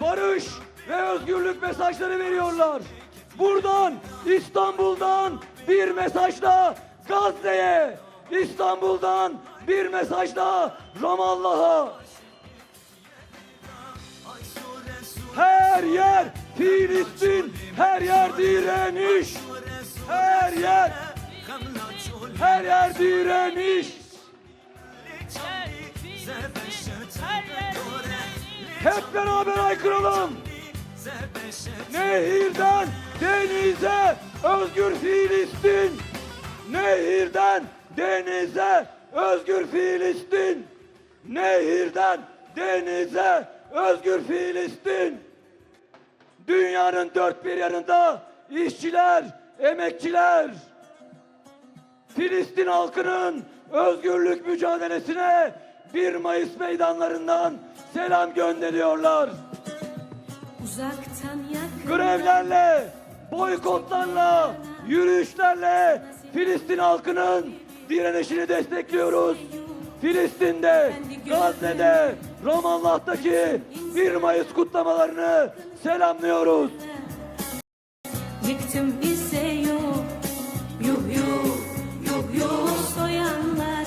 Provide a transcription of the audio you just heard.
barış ve özgürlük mesajları veriyorlar. Buradan İstanbul'dan bir mesajla Gazze'ye, İstanbul'dan bir mesajla Ramallah'a. Her yer Filistin, her yer direniş. Her yer, her yer direniş. Hep beraber aykıralım. Nehirden denize özgür Filistin. Nehirden denize özgür Filistin. Nehirden denize özgür Filistin. Dünyanın dört bir yanında işçiler, emekçiler, Filistin halkının özgürlük mücadelesine 1 Mayıs meydanlarından selam gönderiyorlar. Uzaktan yakın Grevlerle, boykotlarla, yürüyüşlerle Filistin halkının direnişini destekliyoruz. Filistin'de, Gazze'de, Romanlah'taki 1 Mayıs kutlamalarını selamlıyoruz. Yıktım bize yok, yuh yuh.